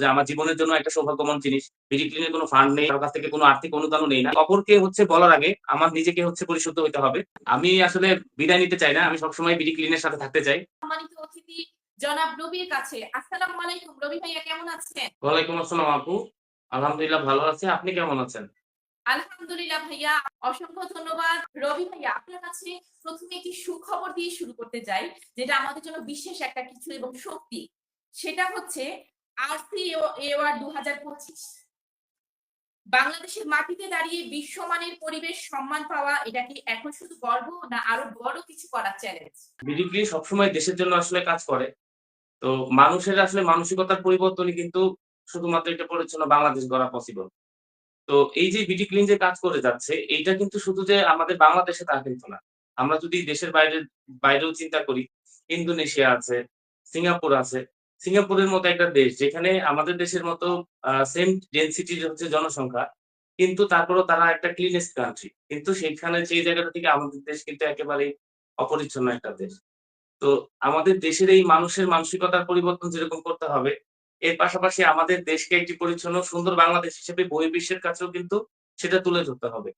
যে আমার জীবনের জন্য একটা সৌভাগ্যমন জিনিস। বিডিক্লিনের কোনো ফান্ড নেই কারও কাছ থেকে কোনো আর্থিক অনুদানও নেই না। অপরকে হচ্ছে বলার আগে আমার নিজেকে হচ্ছে পরিশুদ্ধ হতে হবে। আমি আসলে বিদায় নিতে চাই না আমি সবসময় বিডিক্লিনের সাথে থাকতে চাই। সম্মানিত অতিথি জনাব রবির কাছে। আসসালামু আলাইকুম রবি ভাইয়া কেমন আছেন? ওয়ালাইকুম আসসালাম আপু। আলহামদুলিল্লাহ ভালো আছে। আপনি কেমন আছেন? আলহামদুলিল্লাহ ভাইয়া অসংখ্য ধন্যবাদ। রবি ভাইয়া আপনার কাছে প্রথমে একটি সুখবর দিয়ে শুরু করতে চাই যেটা আমাদের জন্য বিশেষ একটা কিছু এবং শক্তি। সেটা হচ্ছে আরসি এওয়ার্ড দু পঁচিশ। বাংলাদেশের মাটিতে দাঁড়িয়ে বিশ্বমানের পরিবেশ, সম্মান পাওয়া, এটা কি এখন শুধু গর্ব না আরও বড় কিছু করার চ্যালেঞ্জ বিডি সবসময় দেশের জন্য আসলে কাজ করে। তো মানুষের আসলে মানসিকতার পরিবর্তনই কিন্তু শুধুমাত্র এটা পরিচ্ছন্ন বাংলাদেশ গড়া পসিবল তো এই যে বিডি ক্লিন যে কাজ করে যাচ্ছে, এইটা কিন্তু শুধু যে আমাদের বাংলাদেশে তা কিন্তু না। আমরা যদি দেশের বাইরে, বাইরেও চিন্তা করি, ইন্দোনেশিয়া আছে, সিঙ্গাপুর আছে সিঙ্গাপুরের মতো একটা দেশ, যেখানে আমাদের দেশের মতো সেম ডেন্সিটির হচ্ছে জনসংখ্যা, কিন্তু তারপরেও তারা একটা ক্লিনেস্ট কান্ট্রি কিন্তু সেখানে সেই জায়গাটা থেকে আমাদের দেশ কিন্তু একেবারেই অপরিচ্ছন্ন একটা দেশ। তো আমাদের দেশের এই মানুষের মানসিকতার পরিবর্তন যেরকম করতে হবে, এর পাশাপাশি আমাদের দেশকে একটি পরিচ্ছন্ন, সুন্দর বাংলাদেশ হিসেবে বহির্বিশ্বের কাছেও কিন্তু সেটা তুলে ধরতে হবে।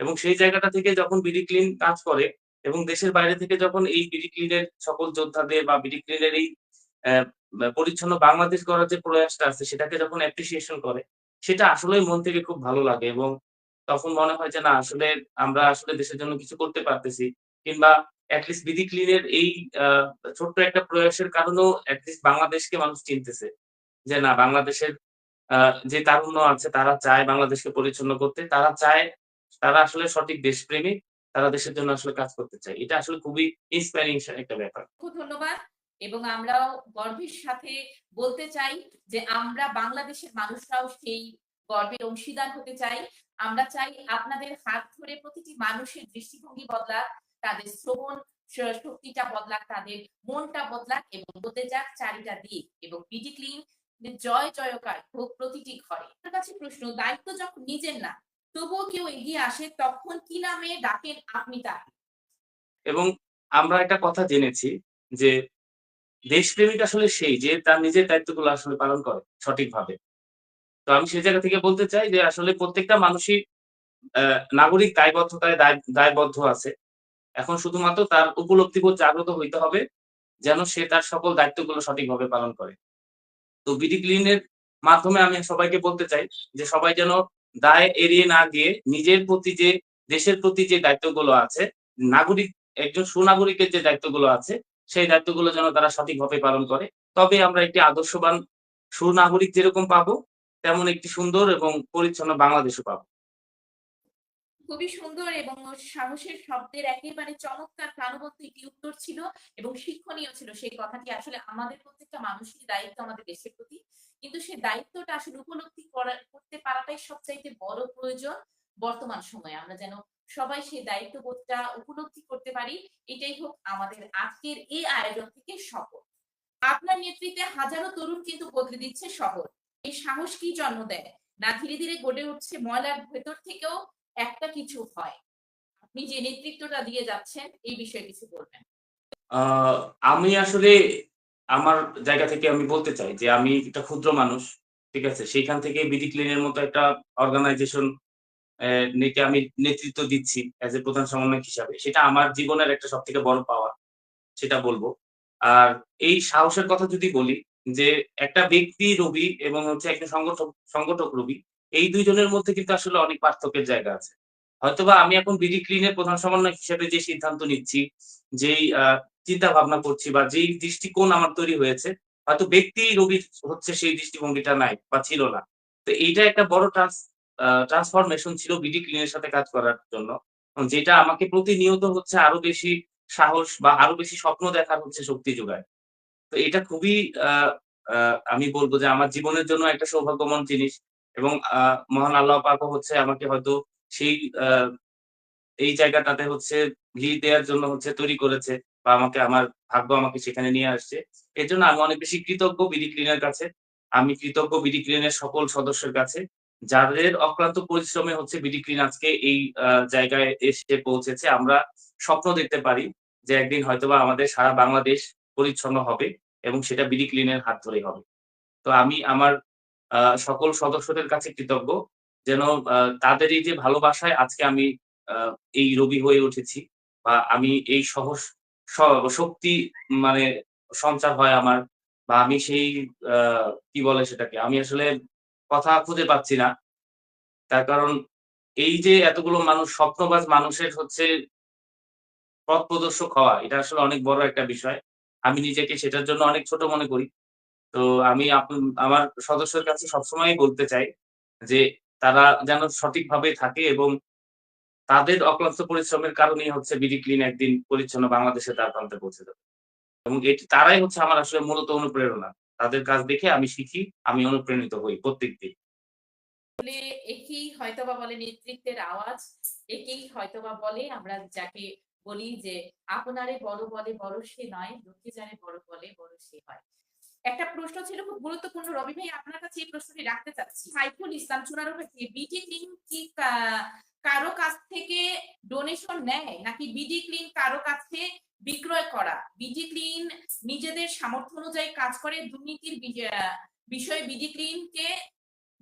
এবং সেই জায়গাটা থেকে যখন বিডি ক্লিন কাজ করে, এবং দেশের বাইরে থেকে যখন এই বিডি ক্লিনের সকল যোদ্ধাদের বা বিডি ক্লিনের এই পরিচ্ছন্ন বাংলাদেশ গড়ার যে প্রয়াসটা আছে, সেটাকে যখন অ্যাপ্রিসিয়েশন করে, সেটা আসলেই মন থেকে খুব ভালো লাগে এবং তখন মনে হয় যে না, আসলে আমরা আসলে দেশের জন্য কিছু করতে পারতেছি কিংবা অ্যাটলিস্ট বিধি ক্লিনের এই ছোট্ট একটা প্রয়াসের কারণেও অ্যাটলিস্ট বাংলাদেশকে মানুষ চিনতেছে যে না, বাংলাদেশের যে তারুণ্য আছে, তারা চায় বাংলাদেশকে পরিচ্ছন্ন করতে, তারা চায়, তারা আসলে সঠিক দেশপ্রেমিক, তারা দেশের জন্য আসলে কাজ করতে চায়। এটা আসলে খুবই ইন্সপায়ারিং একটা ব্যাপার। ধন্যবাদ। এবং আমরাও গর্বের সাথে বলতে চাই যে আমরা বাংলাদেশের মানুষরাও সেই গর্বের অংশীদার হতে চাই। আমরা চাই আপনাদের হাত ধরে প্রতিটি মানুষের দৃষ্টিভঙ্গি বদলাক, তাদের শ্রবণ শক্তিটা বদলাক, তাদের মনটা বদলাক এবং বলতে যাক চারিটা দিক এবং বিডি ক্লিন, জয় জয়কার হোক প্রতিটি ঘরে। আপনার কাছে প্রশ্ন, দায়িত্ব যখন নিজের না, তবুও কেউ এগিয়ে আসে, তখন কি নামে ডাকেন আপনি তাকে? এবং আমরা একটা কথা জেনেছি যে দেশপ্রেমিক আসলে সেই যে তার নিজের দায়িত্বগুলো আসলে পালন করে সঠিকভাবে। তো আমি সেই জায়গা থেকে বলতে চাই যে আসলে প্রত্যেকটা মানুষই নাগরিক দায়বদ্ধতায় দায়বদ্ধ আছে। এখন শুধুমাত্র তার উপলব্ধি বোধ জাগ্রত হইতে হবে যেন সে তার সকল দায়িত্বগুলো সঠিকভাবে পালন করে। তো বিডি ক্লিনের মাধ্যমে আমি সবাইকে বলতে চাই যে সবাই যেন দায় এড়িয়ে না গিয়ে নিজের প্রতি যে, দেশের প্রতি যে দায়িত্বগুলো আছে, নাগরিক, একজন সুনাগরিকের যে দায়িত্বগুলো আছে সেই দায়িত্বগুলো যেন তারা সঠিকভাবে পালন করে। তবে আমরা একটি আদর্শবান সুনাগরিক যেরকম পাবো, তেমন একটি সুন্দর এবং পরিচ্ছন্ন বাংলাদেশও পাবো। খুবই সুন্দর এবং সাহসের শব্দের একেবারে চমৎকার প্রাণবন্ত একটি উত্তর ছিল এবং শিক্ষণীয় ছিল সেই কথাটি। আসলে আমাদের প্রত্যেকটা মানুষের দায়িত্ব আমাদের দেশের প্রতি। কিন্তু সেই দায়িত্বটা আসলে উপলব্ধি করতে পারাটাই সবচাইতে বড় প্রয়োজন বর্তমান সময়ে। আমরা যেন সবাই সেই দায়িত্ববোধটা উপলব্ধি করতে পারি। এটাই হোক আমাদের আজকের এই আয়োজন থেকে সফল। আপনার নেতৃত্বে হাজারো তরুণ কিন্তু বদলে দিচ্ছে শহর। এই সাহস কি জন্ম দেয়? না ধীরে ধীরে গড়ে উঠছে ময়লার ভেতর থেকেও একটা কিছু হয়। আপনি যে নেতৃত্বটা দিয়ে যাচ্ছেন, এই বিষয়ে কিছু বলবেন। আমি আসলে আমার জায়গা থেকে আমি বলতে চাই যে আমি একটা ক্ষুদ্র মানুষ, ঠিক আছে? সেইখান থেকে বিডি ক্লিনের মতো একটা অর্গানাইজেশন নেকে আমি নেতৃত্ব দিচ্ছি অ্যাজ এ প্রধান সমন্বয়ক হিসাবে। সেটা আমার জীবনের একটা সব থেকে বড় পাওয়া সেটা বলব। আর এই সাহসের কথা যদি বলি, যে একটা ব্যক্তি রবি এবং হচ্ছে একটা সংগঠক সংগঠক রবি এই দুইজনের মধ্যে কিন্তু আসলে অনেক পার্থক্যের জায়গা আছে। হয়তোবা আমি এখন বিডি ক্লিনের প্রধান সমন্বয় হিসেবে যে সিদ্ধান্ত নিচ্ছি, যেই চিন্তা ভাবনা করছি বা যেই দৃষ্টিকোণ আমার তৈরি হয়েছে, হয়তো ব্যক্তি রবির হচ্ছে সেই দৃষ্টিভঙ্গিটা নাই বা ছিল না। তো এইটা একটা বড় ট্রান্স ট্রান্সফরমেশন ছিল বিডি ক্লিনের সাথে কাজ করার জন্য। যেটা আমাকে প্রতিনিয়ত হচ্ছে আরও বেশি সাহস বা আরও বেশি স্বপ্ন দেখার হচ্ছে শক্তি যোগায়। তো এটা খুবই আমি বলব যে আমার জীবনের জন্য একটা সৌভাগ্যমন জিনিস এবং মহান আল্লাহ পাকও হচ্ছে আমাকে হয়তো সেই এই জায়গাটাতে হচ্ছে লিড দেওয়ার জন্য হচ্ছে তৈরি করেছে বা আমাকে, আমার ভাগ্য আমাকে সেখানে নিয়ে আসছে। এর জন্য আমি অনেক বেশি কৃতজ্ঞ বিডি ক্লিনের কাছে। আমি কৃতজ্ঞ বিডি ক্লিনের সকল সদস্যের কাছে। যাদের অক্লান্ত পরিশ্রমে হচ্ছে বিডি ক্লিন আজকে এই জায়গায় এসে পৌঁছেছে, আমরা স্বপ্ন দেখতে পারি যে একদিন হয়তোবা আমাদের সারা বাংলাদেশ পরিচ্ছন্ন হবে এবং সেটা বিডি ক্লিনের হাত ধরে হবে। তো আমি আমার সকল সদস্যদের কাছে কৃতজ্ঞ যেন তাদের এই যে ভালোবাসায় আজকে আমি এই রবি হয়ে উঠেছি বা আমি এই সহস, স- শক্তি মানে সঞ্চার হয় আমার বা আমি সেই কি বলে সেটাকে? আমি আসলে কথা খুঁজে পাচ্ছি না। তার কারণ এই যে এতগুলো মানুষ, স্বপ্নবাজ মানুষের হচ্ছে পথ প্রদর্শক হওয়া, এটা আসলে অনেক বড় একটা বিষয়। আমি নিজেকে সেটার জন্য অনেক ছোট মনে করি। তো আমি আমার সদস্যের কাছে সবসময় বলতে চাই যে, তারা যেন সঠিকভাবে থাকে এবং তাদের অক্লান্ত পরিশ্রমের কারণেই হচ্ছে বিডি ক্লিন একদিন পরিচ্ছন্ন বাংলাদেশে তার প্রান্তে পৌঁছে যাবে। এবং এটি, তারাই হচ্ছে আমার আসলে মূলত অনুপ্রেরণা। তাদের কাজ দেখে আমি শিখি, আমি অনুপ্রাণিত হই প্রত্যেকদিন। আসলে একেই হয়তোবা বলে নেতৃত্বের আওয়াজ হয়তোবা বলে আমরা যাকে বলি যে আপনারে বড় বলে বড় সে নয়, লোকে জানে বড় বলে বড় সে হয়। একটা প্রশ্ন ছিল খুব গুরুত্বপূর্ণ, রবি ভাই, আপনার কাছে এই প্রশ্নটি রাখতে চাচ্ছি। সাইফুল ইসলাম চুনারু ভাই বিডি ক্লিন কি কা- কারও কাছ থেকে ডোনেশন নেয় নাকি বিডি ক্লিন কারও কাছে বিক্রয় করা? বিডি ক্লিন নিজেদের সামর্থ্য অনুযায়ী কাজ করে, দুর্নীতির বিষয়ে বিডি ক্লিনকে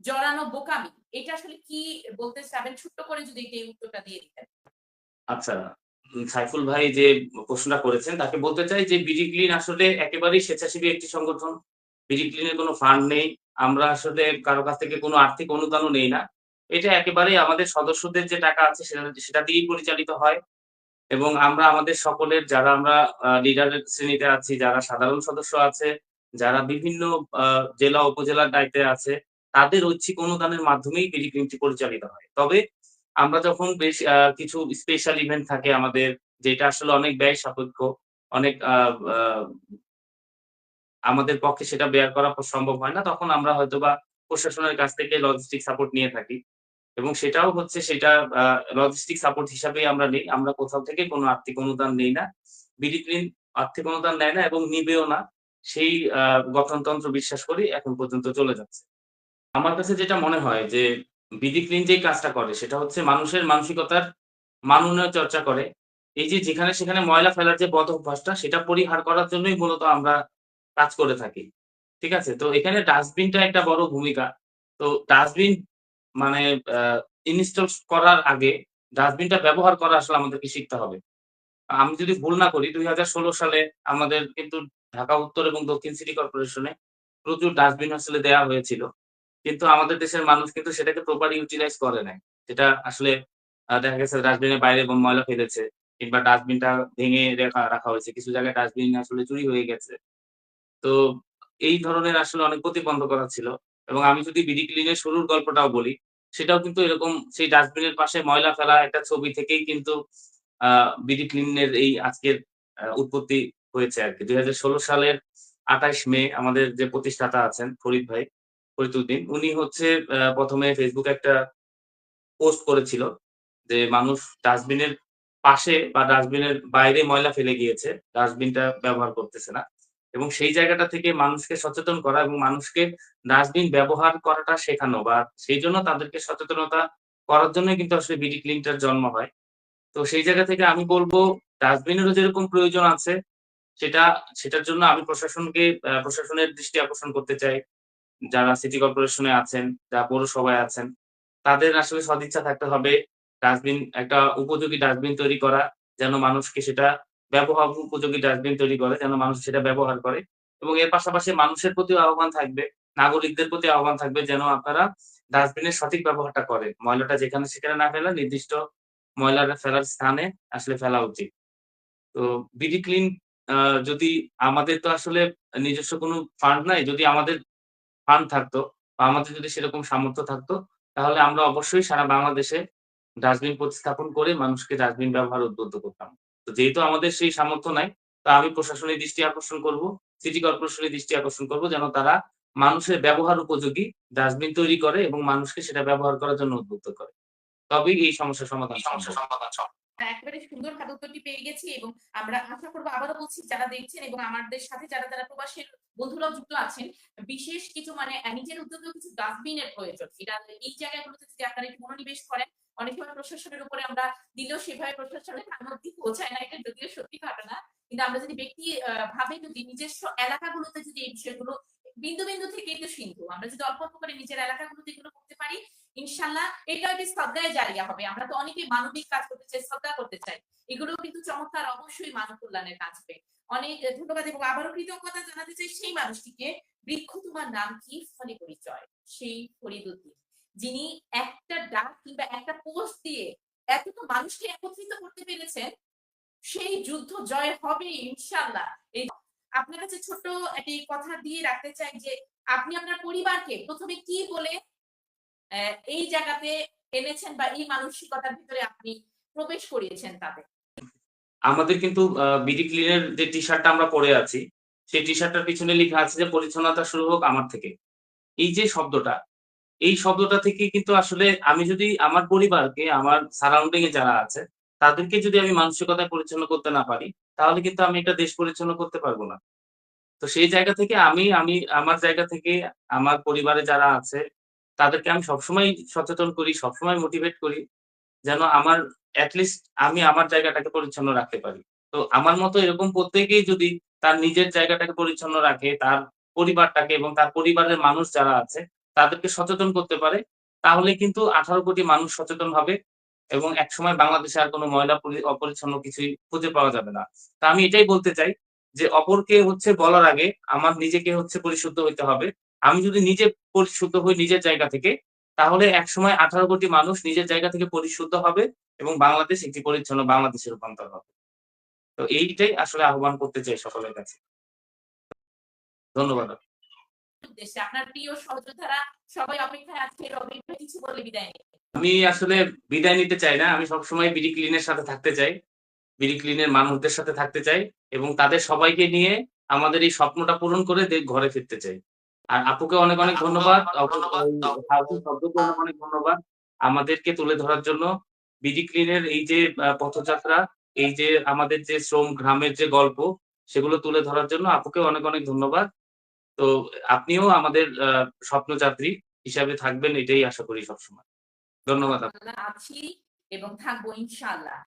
জড়ানো বোকামি। এটা আসলে কি বলতে চাবেন? ছোট্ট করে যদি এই উত্তরটা দিয়ে দিতেন। আচ্ছা সাইফুল ভাই যে প্রশ্নটা করেছেন, তাকে বলতে চাই যে বিডি ক্লিন আসলে একেবারেই স্বেচ্ছাসেবী একটি সংগঠন। বিডি ক্লিনের কোনো ফান্ড নেই। আমরা আসলে কারও কাছ থেকে কোনো আর্থিক অনুদানও নেই না। এটা একেবারেই আমাদের সদস্যদের যে টাকা আছে সেটা সেটা দিয়েই পরিচালিত হয়। এবং আমরা আমাদের সকলের, যারা আমরা লিডারের শ্রেণীতে আছি, যারা সাধারণ সদস্য আছে, যারা বিভিন্ন জেলা, উপজেলার দায়িত্বে আছে, তাদের ঐচ্ছিক অনুদানের মাধ্যমেই ক্লিনটি পরিচালিত হয়। তবে আমরা যখন বেশ কিছু স্পেশাল ইভেন্ট থাকে আমাদের, যেটা আসলে অনেক ব্যয় সাপেক্ষ, অনেক আমাদের পক্ষে সেটা বেয়ার করা সম্ভব হয় না, তখন আমরা হয়তোবা প্রশাসনের কাছ থেকে লজিস্টিক সাপোর্ট নিয়ে থাকি। এবং সেটাও হচ্ছে সেটা লজিস্টিক সাপোর্ট হিসাবেই আমরা নেই। আমরা কোথাও থেকে কোনো আর্থিক অনুদান নেই না। বিডি আর্থিক অনুদান নেয় না এবং নিবেও না। সেই গঠনতন্ত্র বিশ্বাস করি এখন পর্যন্ত চলে যাচ্ছে। আমার কাছে যেটা মনে হয় যে, বিডি ক্লিন যে কাজটা করে, সেটা হচ্ছে মানুষের মানসিকতার মান চর্চা করে। এই যে যেখানে সেখানে ময়লা ফেলার যে বদ অভ্যাসটা, সেটা পরিহার করার জন্যই মূলত আমরা কাজ করে থাকি। ঠিক আছে? তো এখানে ডাস্টবিনটা একটা বড় ভূমিকা। তো ডাস্টবিন মানে ইনস্টল করার আগে ডাস্টবিনটা ব্যবহার করা আসলে আমাদেরকে শিখতে হবে। আমি যদি ভুল না করি, দুই হাজার ষোলো সালে আমাদের কিন্তু ঢাকা, উত্তর এবং দক্ষিণ সিটি কর্পোরেশনে প্রচুর ডাস্টবিন আসলে দেওয়া হয়েছিল। কিন্তু আমাদের দেশের মানুষ কিন্তু সেটাকে প্রপার ইউটিলাইজ করে নাই। যেটা আসলে দেখা গেছে ডাস্টবিনের বাইরে ময়লা ফেলেছে, কিংবা ডাস্টবিনটা ভেঙে রাখা রাখা হয়েছে। কিছু জায়গায় ডাস্টবিন আসলে চুরি হয়ে গেছে। তো এই ধরনের আসলে অনেক প্রতিবন্ধকতা ছিল। এবং আমি যদি বিডি ক্লিনের শুরুর গল্পটাও বলি, সেটাও কিন্তু এরকম সেই ডাস্টবিনের পাশে ময়লা ফেলা একটা ছবি থেকেই কিন্তু বিডি ক্লিনের এই আজকের উৎপত্তি হয়েছে আর কি। দুই সালের আঠাইশ মে আমাদের যে প্রতিষ্ঠাতা আছেন ফরিদ ভাই ফরিদুদ্দিন উনি হচ্ছে প্রথমে ফেসবুকে একটা পোস্ট করেছিল যে মানুষ ডাস্টবিনের পাশে বা ডাস্টবিনের বাইরে ময়লা ফেলে গিয়েছে ডাস্টবিনটা ব্যবহার করতেছে না। এবং সেই জায়গাটা থেকে মানুষকে সচেতন করা এবং মানুষকে ডাস্টবিন ব্যবহার করাটা শেখানো বা সেই জন্য তাদেরকে সচেতনতা করার জন্য কিন্তু আসলে বিডি ক্লিনটার জন্ম হয়। তো সেই জায়গা থেকে আমি বলব ডাস্টবিনেরও যেরকম প্রয়োজন আছে, সেটা, সেটার জন্য আমি প্রশাসনকে প্রশাসনের দৃষ্টি আকর্ষণ করতে চাই। যারা সিটি কর্পোরেশনে আছেন যারা পৌরসভায় আছেন, তাদের আসলে সদিচ্ছা থাকতে হবে ডাস্টবিন একটা উপযোগী ডাস্টবিন তৈরি করা, যেন মানুষকে সেটা ব্যবহার উপযোগী ডাস্টবিন তৈরি করে যেন মানুষ সেটা ব্যবহার করে এবং এর পাশাপাশি মানুষের প্রতিও আহ্বান থাকবে, নাগরিকদের প্রতি আহ্বান থাকবে যেন আপনারা ডাস্টবিনের সঠিক ব্যবহারটা করে ময়লাটা যেখানে সেখানে না ফেলা, নির্দিষ্ট ময়লা ফেলার স্থানে আসলে ফেলা উচিত। তো বিডি ক্লিন যদি আমাদের তো আসলে নিজস্ব কোনো ফান্ড নাই, যদি আমাদের ফান্ড থাকতো বা আমাদের যদি সেরকম সামর্থ্য থাকতো, তাহলে আমরা অবশ্যই সারা বাংলাদেশে ডাস্টবিন প্রতিস্থাপন করে মানুষকে ডাস্টবিন ব্যবহার উদ্বুদ্ধ করতাম। তো যেহেতু আমাদের সেই সামর্থ্য নাই তা আমি প্রশাসনের দৃষ্টি আকর্ষণ করব সিটি কর্পোরেশনের দৃষ্টি আকর্ষণ করব যেন তারা মানুষের ব্যবহার উপযোগী ডাস্টবিন তৈরি করে এবং মানুষকে সেটা ব্যবহার করার জন্য উদ্বুদ্ধ করে। তবেই এই সমস্যার সমাধান সমস্যার সমাধান সম্ভব। একেবারে সুন্দর ভাবে উত্তরটি পেয়ে গেছি এবং আমরা আশা করব আবারও বলছি যারা দেখছেন এবং আমাদের সাথে যারা যারা প্রবাসের বন্ধুরাও যুক্ত আছেন বিশেষ কিছু মানে নিজের উদ্যোগেও কিছু ডাস্টবিনের প্রয়োজন। এটা এই জায়গাগুলোতে যদি আপনারা একটু মনোনিবেশ করেন অনেক সময় প্রশাসনের উপরে আমরা দিলেও সেভাবে প্রশাসনের অব্দি পৌঁছায় না, এটা যদিও সত্যি ঘটনা। কিন্তু আমরা যদি ব্যক্তি ভাবে যদি নিজস্ব এলাকাগুলোতে যদি এই বিষয়গুলো বিন্দু বিন্দু থেকেই তো সিন্ধু, আমরা যদি অল্প অল্প করে নিজের এলাকাগুলোতে এগুলো করতে পারি ইনশাল্লাহ এটা একটি শ্রদ্ধায় জারিয়া হবে। আমরা তো অনেকেই মানবিক কাজ করতে চাই, শ্রদ্ধা করতে চাই। এগুলো কিন্তু চমৎকার, অবশ্যই মানব কল্যাণের কাজ হবে। অনেক ধন্যবাদ এবং আবারও কৃতজ্ঞতা জানাতে চাই সেই মানুষটিকে, বৃক্ষ তোমার নাম কি? ফলে পরিচয়। সেই ফরিদুদ্দিন। যিনি একটা ডাক কিংবা একটা পোস্ট দিয়ে এতটা মানুষকে একত্রিত করতে পেরেছেন, সেই যুদ্ধ জয় হবে ইনশাল্লাহ এই আপনার কাছে ছোট একটি কথা দিয়ে রাখতে চাই যে আপনি আপনার পরিবারকে প্রথমে কি বলে এই জায়গাতে এনেছেন বা এই মানসিকতার ভিতরে আপনি প্রবেশ করিয়েছেন তাদের আমাদের কিন্তু বিডি ক্লিনের যে টি শার্টটা আমরা পরে আছি, সেই টি শার্টটার পিছনে লেখা আছে যে, পরিচ্ছন্নতা শুরু হোক আমার থেকে। এই যে শব্দটা এই শব্দটা থেকে কিন্তু আসলে আমি যদি আমার পরিবারকে, আমার সারাউন্ডিং এ যারা আছে, তাদেরকে যদি আমি মানসিকতা পরিচ্ছন্ন করতে না পারি, তাহলে কিন্তু আমি একটা দেশ পরিচ্ছন্ন করতে পারব না। তো সেই জায়গা থেকে আমি আমি, আমার জায়গা থেকে আমার পরিবারে যারা আছে, তাদেরকে আমি সবসময় সচেতন করি, সবসময় মোটিভেট করি, যেন আমার অ্যাটলিস্ট আমি আমার জায়গাটাকে পরিচ্ছন্ন রাখতে পারি। তো আমার মতো এরকম প্রত্যেকেই যদি তার নিজের জায়গাটাকে পরিচ্ছন্ন রাখে, তার পরিবারটাকে এবং তার পরিবারের মানুষ যারা আছে তাদেরকে সচেতন করতে পারে, তাহলে কিন্তু আঠারো কোটি মানুষ সচেতন হবে এবং একসময় বাংলাদেশে আর কোনো ময়লা পরি- অপরিচ্ছন্ন কিছুই খুঁজে পাওয়া যাবে না। তা আমি এটাই বলতে চাই যে অপরকে হচ্ছে বলার আগে আমার নিজেকে হচ্ছে পরিশুদ্ধ হইতে হবে। আমি যদি নিজে পরিশুদ্ধ হই নিজের জায়গা থেকে, তাহলে একসময় আঠারো কোটি মানুষ নিজের জায়গা থেকে পরিশুদ্ধ হবে এবং বাংলাদেশ একটি পরিচ্ছন্ন বাংলাদেশে রূপান্তর হবে। তো এইটাই আসলে আহ্বান করতে চাই সকলের কাছে। ধন্যবাদ। উদ্দেশ্যে। আপনার প্রিয় সহযোদ্ধারা সবাই অপেক্ষায় আছে রবি কিছু বলে বিদায় আমি আসলে বিদায় নিতে চাই না। আমি সবসময় বিডি ক্লিনের সাথে থাকতে চাই। বিডি ক্লিনের মানুষদের সাথে থাকতে চাই এবং তাদের সবাইকে নিয়ে আমাদের এই স্বপ্নটা পূরণ করে ঘরে ফিরতে চাই। আর আপুকে অনেক অনেক ধন্যবাদ। অনেক ধন্যবাদ। আমাদেরকে তুলে ধরার জন্য বিডি ক্লিনের এই যে পথযাত্রা এই যে আমাদের যে শ্রম গ্রামের যে গল্প সেগুলো তুলে ধরার জন্য আপুকে অনেক অনেক ধন্যবাদ। তো আপনিও আমাদের স্বপ্নযাত্রী হিসাবে থাকবেন, এটাই আশা করি সবসময় ধন্যবাদ। আছি এবং থাকব ইনশাআল্লাহ